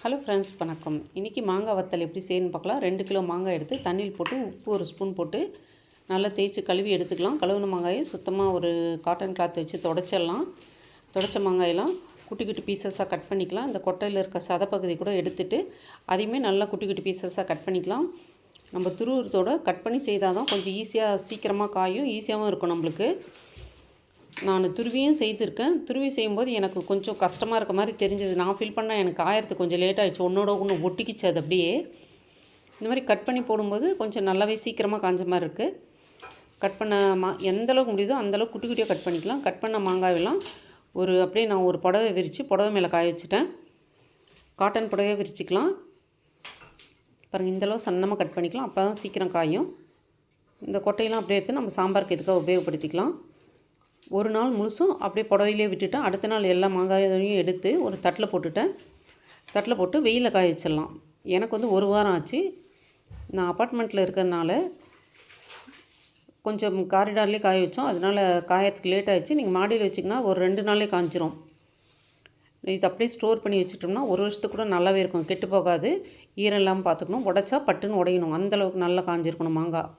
Hello friends வணக்கம். இன்றைக்கி மாங்காய் வத்தல் எப்படி செய்யணும்னு பார்க்கலாம். ரெண்டு கிலோ மாங்காய் எடுத்து தண்ணியில் போட்டு உப்பு ஒரு ஸ்பூன் போட்டு நல்லா தேய்ச்சி கழுவி எடுத்துக்கலாம். கழுவின மாங்காயை சுத்தமாக ஒரு காட்டன் கிளாத் வச்சு தொடச்சிடலாம். தொடச்ச மாங்காயெல்லாம் குட்டி குட்டி பீசஸாக கட் பண்ணிக்கலாம். இந்த கொட்டையில் இருக்க சதப்பகுதி கூட எடுத்துட்டு அதையுமே நல்லா குட்டி குட்டி பீசஸாக கட் பண்ணிக்கலாம். நம்ம துருவுறத்தோடு கட் பண்ணி செய்தால் தான் கொஞ்சம் ஈஸியாக சீக்கிரமாக காயும். ஈஸியாகவும் இருக்கும் நம்மளுக்கு. நான் துருவியும் செய்திருக்கேன். துருவி செய்யும்போது எனக்கு கொஞ்சம் கஷ்டமாக இருக்க மாதிரி தெரிஞ்சது. நான் ஃபீல் பண்ணால் எனக்கு ஆயிரத்து கொஞ்சம் லேட் ஆகிடுச்சு ஒன்றோட ஒன்று ஒட்டிக்கிச்சு அது அப்படியே. இந்த மாதிரி கட் பண்ணி போடும்போது கொஞ்சம் நல்லாவே சீக்கிரமாக காஞ்ச மாதிரி இருக்குது கட் பண்ண மா எந்த அளவுக்கு முடியுதோ அந்தளவுக்கு குட்டி குட்டியாக கட் பண்ணிக்கலாம். கட் பண்ண மாங்காயெல்லாம் ஒரு அப்படியே நான் ஒரு புடவை விரித்து புடவை மேலே காய வச்சுட்டேன். காட்டன் புடவையே விரிச்சிக்கலாம். பாருங்கள் இந்தளவு சன்னமாக கட் பண்ணிக்கலாம். அப்போ தான் சீக்கிரம் காயும். இந்த கொட்டையெல்லாம் அப்படியே எடுத்து நம்ம சாம்பாருக்கு இதுக்காக உபயோகப்படுத்திக்கலாம். ஒரு நாள் முழுசும் அப்படியே புடவையிலே விட்டுட்டேன் அடுத்த நாள் எல்லா மாங்காயையும் எடுத்து ஒரு தட்டில் போட்டுட்டேன். தட்டில் போட்டு வெயிலில் காய வச்சிடலாம். எனக்கு வந்து ஒரு வாரம் ஆச்சு. நான் அப்பார்ட்மெண்ட்டில் இருக்கிறதுனால கொஞ்சம் காரிடார்லேயே காய வச்சோம். அதனால் காயறதுக்கு லேட் ஆகிடுச்சு நீங்கள் மாடியில் வச்சிங்கன்னா ஒரு ரெண்டு நாளே காய்ச்சிரும் இது அப்படியே ஸ்டோர் பண்ணி வச்சுட்டோம்னா ஒரு வருஷத்துக்கு கூட நல்லாவே இருக்கும். கெட்டு போகாது. ஈரம் இல்லாமல் பார்த்துக்கணும். உடச்சா பட்டுன்னு உடையணும். அந்தளவுக்கு நல்லா காஞ்சிருக்கணும் மாங்காய்.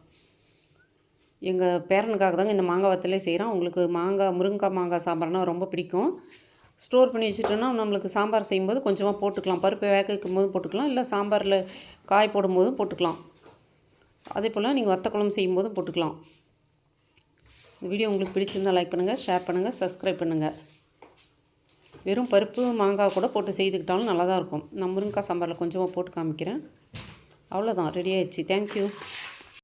எங்கள் பேரனுக்காக தாங்க இந்த மாங்காய் வத்தலே செய்கிறோம் உங்களுக்கு மாங்காய் முருங்கைக்காய் மாங்காய் சாம்பார்னால் ரொம்ப பிடிக்கும். ஸ்டோர் பண்ணி வச்சுட்டோன்னா நம்மளுக்கு சாம்பார் செய்யும்போது கொஞ்சமாக போட்டுக்கலாம். பருப்பை வேக வைக்கும் போது போட்டுக்கலாம். இல்லை சாம்பாரில் காய் போடும்போதும் போட்டுக்கலாம். அதே போல் நீங்கள் வத்த குழம்பு செய்யும்போதும் போட்டுக்கலாம். இந்த வீடியோ உங்களுக்கு பிடிச்சிருந்தால் லைக் பண்ணுங்கள் ஷேர் பண்ணுங்கள் சப்ஸ்கிரைப் பண்ணுங்கள் வெறும் பருப்பு மாங்காய் கூட போட்டு செய்துக்கிட்டாலும் நல்லா தான் இருக்கும். நான் முருங்கைக்காய் சாம்பாரில் கொஞ்சமாக போட்டு காமிக்கிறேன். அவ்வளோதான் ரெடி ஆயிடுச்சு. தேங்க்யூ